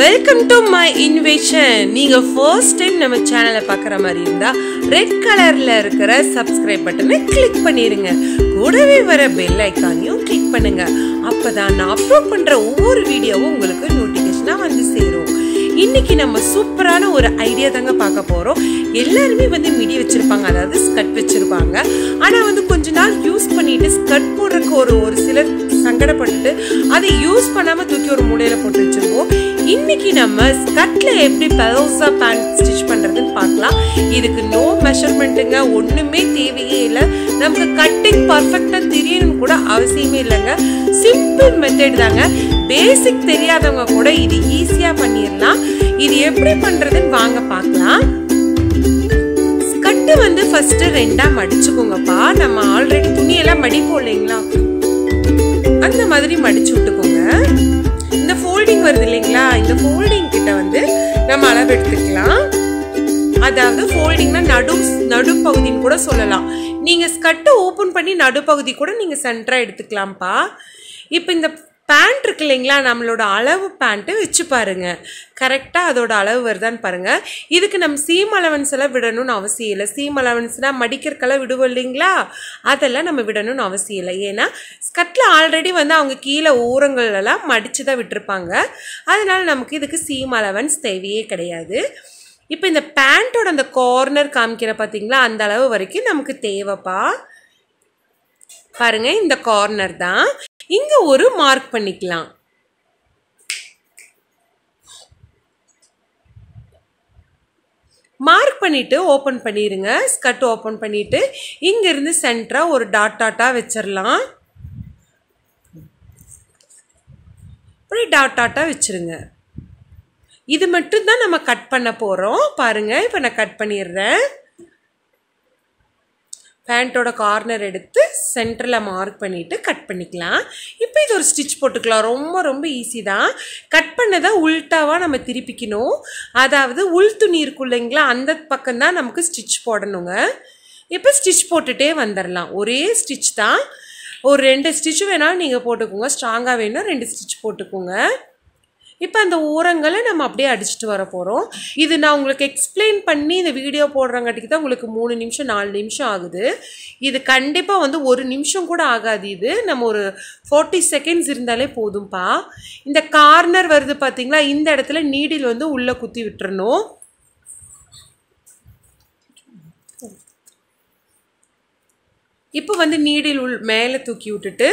Welcome to my innovation நீங்க first time நம்ம சேனலை பார்க்குற மாதிரி இருந்தா ரெட் கலர்ல இருக்கிற சப்ஸ்கிரைப் பட்டனை கிளிக் பண்ணிருங்க. கூடவே வர பெல் ஐக்கானையும் கிளிக் பண்ணுங்க. அப்பதான் நான் அப்லோட் பண்ற ஒவ்வொரு வீடியோவும் உங்களுக்கு நோட்டிஃபிகேஷனாக வந்து சேரும். இன்னைக்கு நம்ம சூப்பரான ஒரு ஐடியா தாங்க பார்க்க போறோம். எல்லாருமே வந்து மிடி வச்சிருப்பாங்க அதாவது ஸ்கட் வச்சிருப்பாங்க. ஆனா வந்து கொஞ்ச நாள் யூஸ் பண்ணிட்டு ஸ்கட் போடுறதுக்கு ஒரு ஒரு சிலர் சங்கடப்பட்டுட்டு அதை யூஸ் பண்ணாம தூக்கி ஒரு மூலையில போட்டு வச்சிருக்கோம் இன்னைக்கு நம்ம ஸ்கட்டில் எப்படி பெலோசா பேண்ட் ஸ்டிச் பண்றதுன்னு பார்க்கலாம். இதுக்கு நோ மெஷர்மெண்ட்டுங்க ஒண்ணுமே தேவையே இல்லை. நமக்கு கட்டிங் பர்ஃபெக்டா தெரியணும் கூட அவசியமே இல்லைங்க. சிம்பிள் மெத்தட் தாங்க. பேசிக் தெரியாதவங்க கூட இது ஈஸியா பண்ணிடலாம். இது எப்படி பண்றதுன்னு வாங்க பார்க்கலாம். ஸ்கட்டு வந்து ஃபர்ஸ்ட் ரெண்டா மடிச்சுக்கோங்கப்பா. நம்ம ஆல்ரெடி துணியெல்லாம் மடிப்போம் இல்லைங்களா? அந்த மாதிரி மடிச்சு விட்டுக்கோங்க. வருது இல்லைங்களா? இந்த ஃபோல்டிங் கிட்ட வந்து நம்ம அளவு எடுத்துக்கலாம் அதாவது ஃபோல்டிங்னா நடு நடுப்பகுதின்னு கூட சொல்லலாம். நீங்க ஸ்கட்டை ஓப்பன் பண்ணி நடுப்பகுதி கூட நீங்க சென்டராக எடுத்துக்கலாம்ப்பா. இப்போ இந்த பேண்ட் இருக்கு இல்லைங்களா? நம்மளோட அளவு பேண்ட்டு வச்சு பாருங்க. கரெக்டாக அதோட அளவு வருதான்னு பாருங்கள் இதுக்கு நம்ம சீம் அலவன்ஸ் எல்லாம் விடணும்னு அவசியம் இல்லை. சீம் அலவன்ஸ்னால் மடிக்கிறக்கெல்லாம் விடுவோம் இல்லைங்களா? அதெல்லாம் நம்ம விடணும்னு அவசியம் இல்லை. ஏன்னா ஸ்கட்டில் ஆல்ரெடி வந்து அவங்க கீழே ஓரங்கள்லாம் மடித்து தான் விட்டுருப்பாங்க. அதனால் நமக்கு இதுக்கு சீம் அலவன்ஸ் தேவையே கிடையாது. இப்போ இந்த பேண்ட்டோட அந்த கார்னர் காமிக்கிற பார்த்தீங்களா அந்த அளவு வரைக்கும் நமக்கு தேவைப்பா. பாருங்கள் இந்த கார்னர் தான். இங்க ஒரு மார்க் பண்ணிக்கலாம். மார்க் பண்ணிட்டு ஓப்பன் பண்ணிடுங்க ஸ்கர்ட் ஓப்பன் பண்ணிட்டு இங்கேருந்து சென்டராக ஒரு டாட் டாட்டாக வச்சிடலாம் அப்படி டாட் டாட்டாக வச்சிருங்க. இது மட்டும்தான் நம்ம கட் பண்ண போகிறோம் பாருங்கள் இப்போ நான் கட் பண்ணிடுறேன். பேண்ட்டோட கார்னர் எடுத்து சென்டரில் மார்க் பண்ணிவிட்டு கட் பண்ணிக்கலாம். இப்போ இது ஒரு ஸ்டிச் போட்டுக்கலாம். ரொம்ப ரொம்ப ஈஸி தான். கட் பண்ணதை உள்டாவாக நம்ம திருப்பிக்கணும். அதாவது உள் துணி இருக்கும் இல்லைங்களா? அந்த பக்கம் தான் நமக்கு ஸ்டிச் போடணுங்க. இப்போ ஸ்டிச் போட்டுகிட்டே வந்துடலாம் ஒரே ஸ்டிச் தான். ஒரு ரெண்டு ஸ்டிச் வேணாலும் நீங்கள் போட்டுக்கோங்க. ஸ்ட்ராங்காக வேணும் ரெண்டு ஸ்டிச் போட்டுக்கோங்க. இப்போ அந்த ஓரங்களை நம்ம அப்படியே அடிச்சுட்டு வர போகிறோம் இது நான் உங்களுக்கு எக்ஸ்பிளைன் பண்ணி இந்த வீடியோ போடுறங்காட்டிக்கு தான் உங்களுக்கு மூணு நிமிஷம் நாலு நிமிஷம் ஆகுது. இது கண்டிப்பாக வந்து ஒரு நிமிஷம் கூட ஆகாது இது. நம்ம ஒரு ஃபார்ட்டி செகண்ட்ஸ் இருந்தாலே போதும்ப்பா இந்த கார்னர் வருது பார்த்தீங்களா இந்த இடத்துல நீடில் வந்து உள்ளே குத்தி விட்டுறணும். இப்போ வந்து நீடில் உள் மேலே தூக்கி விட்டுட்டு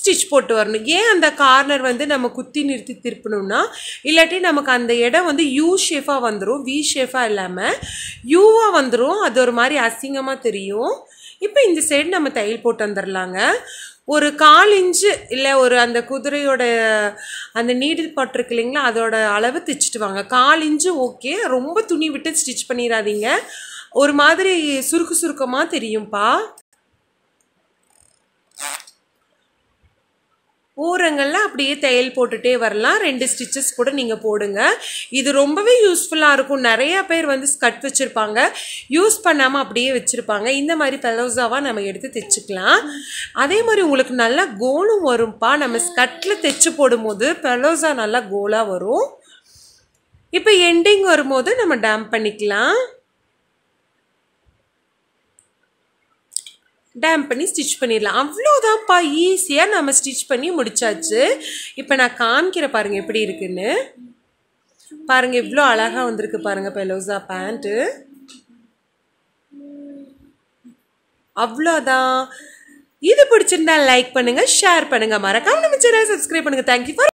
ஸ்டிச் போட்டு வரணும். ஏன் அந்த கார்னர் வந்து நம்ம குத்தி நிறுத்தி திருப்பணும்னா இல்லாட்டி நமக்கு அந்த இடம் வந்து யூ ஷேஃபாக வந்துடும் வி ஷேஃபாக இல்லாமல் யூவாக வந்துடும் அது ஒரு மாதிரி அசிங்கமாக தெரியும். இப்போ இந்த சைடு நம்ம தையல் போட்டு வந்துடலாங்க ஒரு கால் இன்ச்சு இல்லை ஒரு அந்த குதிரையோட அந்த நீடில் பட்டிருக்கு இல்லைங்களா அதோட அளவு தைச்சிட்டு வாங்க. கால் இன்ச்சு ஓகே ரொம்ப துணி விட்டு ஸ்டிச் பண்ணிடாதீங்க ஒரு மாதிரி சுருக்கு சுருக்கமாக தெரியும்ப்பா ஓரங்களில் அப்படியே தையல் போட்டுகிட்டே வரலாம். ரெண்டு ஸ்டிச்சஸ் கூட நீங்கள் போடுங்க. இது ரொம்பவே யூஸ்ஃபுல்லாக இருக்கும். நிறையா பேர் வந்து ஸ்கட் வச்சுருப்பாங்க. யூஸ் பண்ணாமல் அப்படியே வச்சுருப்பாங்க. இந்த மாதிரி பெலோசாவாக நம்ம எடுத்து தைச்சிக்கலாம். அதே மாதிரி உங்களுக்கு நல்லா கோலும் வரும்ப்பா நம்ம ஸ்கட்டில் தைச்சு போடும்போது பெலோசா நல்லா கோலாக வரும். இப்போ எண்டிங் வரும்போது நம்ம டேம் பண்ணிக்கலாம். டேம் பண்ணி ஸ்டிச் பண்ணிடலாம். அவ்வளோதான்ப்பா ஈஸியாக நம்ம ஸ்டிச் பண்ணி முடிச்சாச்சு. இப்போ நான் காமிக்கிற பாருங்கள் எப்படி இருக்குன்னு. பாருங்க இவ்வளோ அழகாக வந்திருக்கு பாருங்க பெலோசா பேண்ட்டு அவ்வளோதான் இது பிடிச்சிருந்தா லைக் பண்ணுங்கள் ஷேர் பண்ணுங்க. மறக்காம நம்ம சேனல் சப்ஸ்கிரைப் பண்ணுங்க. Thank you for